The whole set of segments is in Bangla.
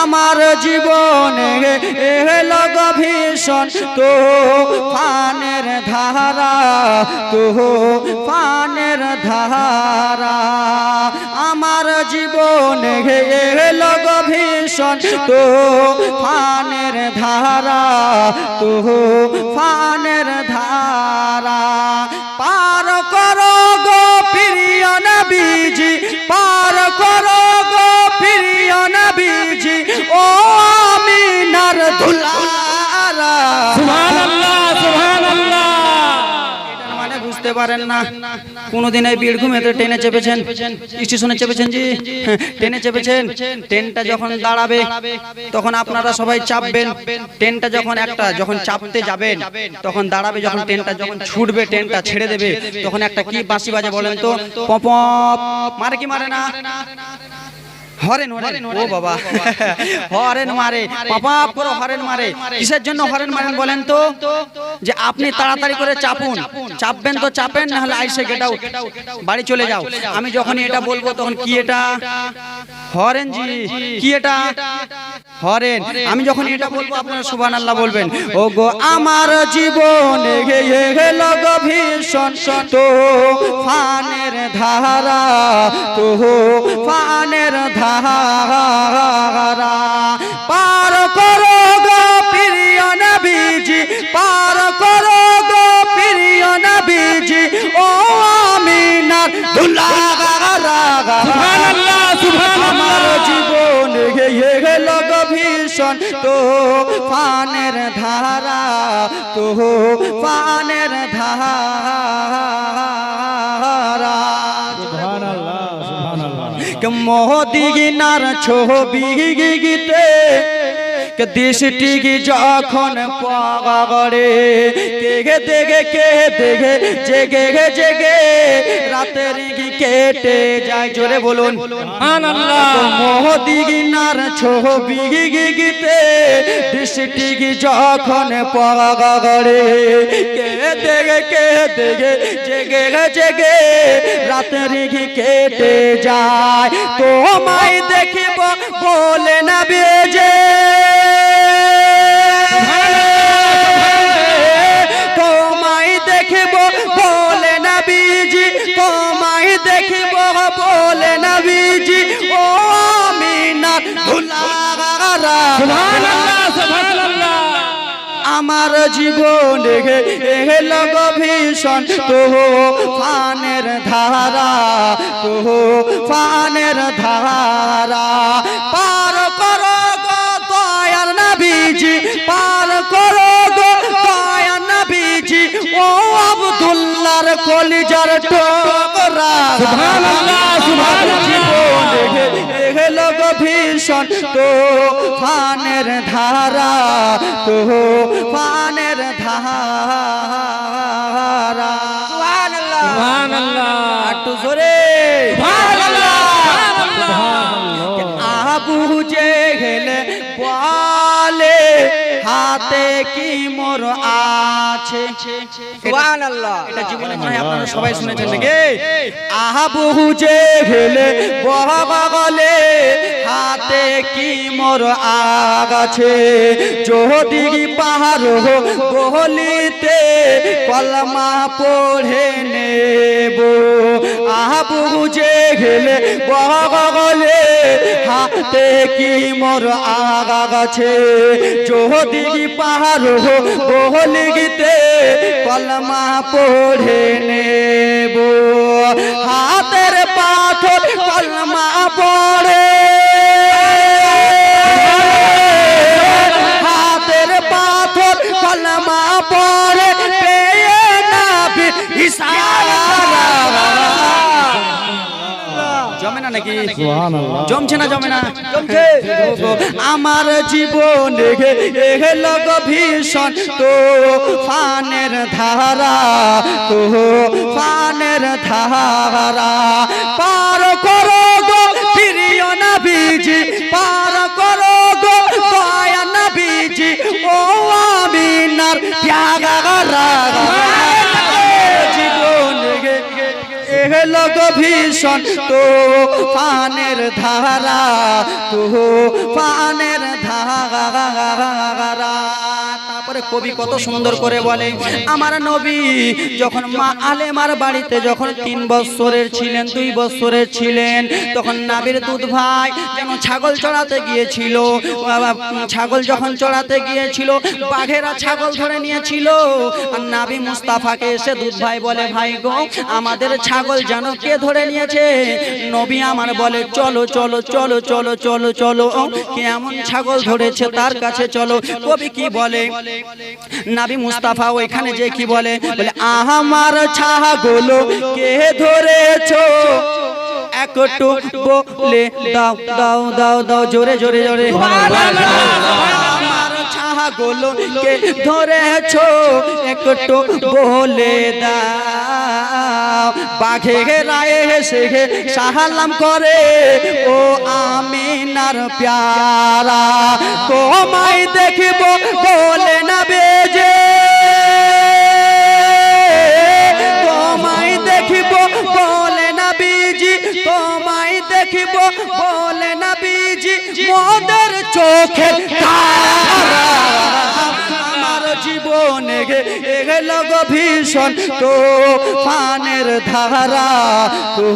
আমার জীবনে এলো ভীষণ তো ফানের ধারা তো ফানের ধারা। আমার জীবনে এলো ভীষণ তো ফানের ধারা তো ফানের ধারা। পার করো গো পারেন না। কোনোদিন এই বীরভূমেতে ট্রেনে চেপেছেন। স্টেশনে চেপেছেন জি ট্রেনে চেপেছেন ট্রেনটা যখন দাঁড়াবে তখন আপনারা সবাই চাপবেন। ট্রেনটা যখন একটা যখন চাপতে যাবেন তখন দাঁড়াবে যখন ট্রেনটা যখন ছুটবে ট্রেনটা ছেড়ে দেবে। তখন একটা কি বাঁশি বাজে বলেন তো? পপ মারে কি মারে না? Horn horn. ও বাবা। হরেন মারে। পাপা পুরো হরেন মারে। কিসের জন্য হরেন মারেন বলেন তো? যে আপনি তাড়াতাড়ি করে চাপুন। চাপবেন তো চাপেন না হলে আইসে গেট আউট বাড়ি চলে যাও। আমি যখনই এটা বলব তখন কি এটা? হরেন জি। কি এটা? হরেন আমি যখন এটা বলব আপনারা সুবান আল্লাহ বলবেন ও গো আমার জীবনে গেল গো ভীষণ তো ফানের ধারা তো ফানের ধারা। পার করো গো প্রিয় নবীজি পার করো গো প্রিয় নবীজি। ও আমিনার সুবহানাল্লাহ আমার সুবহানাল্লাহ ভীষণ তো ফানের ধারা তো ফানের ধারা। সুবহানাল্লাহ সুবহানাল্লাহ। কে মোদিনার ছবি গীতে কে দৃষ্টি যখন পাগড়ে কে দেখে কে দেখে? জেগে গে জেগে। রাতের গি কেটে যায় জোরে বলুন। মোদিনার ছবি গীতে দৃষ্টি যখন পাগড়ে কে দেখে কে দেখে? জেগে গে জেগে। রাতের গি কেটে যায়। তোমায় দেখিব বলে না বেজে। তোমায় দেখিব বলে না বিজি ও মিনা ধুলারা আমার জীবন এল ভীষণ। তো ফানের ধারা তো ফানের ধারা। পার করো গো দয়ার নবীজি পার করো কলিজার টোকরা সুবহানাল্লাহ, সুবহানাল্লাহ। এল ভীষণ তো ফানের ধারা। তো ফানের ধারা সুবহানাল্লাহ একটু জোরে আবু যে গেলে বলে হাতে কি মোর আছে। সুবহানাল্লাহ। এটা জীবনে মনে হয় আপনারা সবাই শুনেছেন নাকি? আবু যে গেলে বলে হাতে কি মোর আগাছে যদি পাহাড় বলিতে কলমা পড়ে নেব। আবু যে গেলে বলে হাতে কি মোর আগা গাছে যদি পাহাড় কলমা পড়ে নেব। হাতের পাথর কলমা পড়ে নাকি? জমছে না জমে না? আমার জীবন এল ভীষণ। তো ফানের ধারা তো ফানের ধারা। পার করো গো প্রিয় নবীজি পার করো গো দয়া নবীজি। ও আমিনার ত্যাগা জীবন এলো গো ভীষণ তো পানের ধারা তো পানের ধারা। কবি কত সুন্দর করে বলে, আমার নবী যখন মা আলেমার বাড়িতে যখন তিন বৎসরের ছিলেন, দুই বৎসরের ছিলেন, তখন নাবির দুধ ভাই যেন ছাগল চড়াতে গিয়েছিল ছাগল যখন চড়াতে গিয়েছিল, বাঘেরা ছাগল ধরে নিয়েছিল। আর নাবি মুস্তাফাকে এসে দুধ ভাই বলে, ভাই গো, আমাদের ছাগল যেন কে ধরে নিয়েছে? নবী আমার বলে, চলো চলো চলো চলো চলো চলো কে এমন ছাগল ধরেছে তার কাছে চলো। কবি কি বলে? নাবি মুস্তাফা ওইখানে যে কি বলে? বলে? আমার ছাগলো কে ধরেছো? একটু বলে দাও দাও দাও দাও জোরে জোরে জোরে। ছাগলো কে ধরেছো? একটু বলে দাও বাঘে রায়ে হেসে হে সাহালাম করে ও আমিনার প্যারা তোমায় দেখিব বলে না বেজে। তোমায় দেখিব বলে না বিজি তোমায় দেখিব বলে না বিজি। মোদের চোখে গেল ভীষণ তো পানের ধারা তো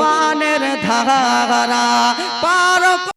পানের ধারা।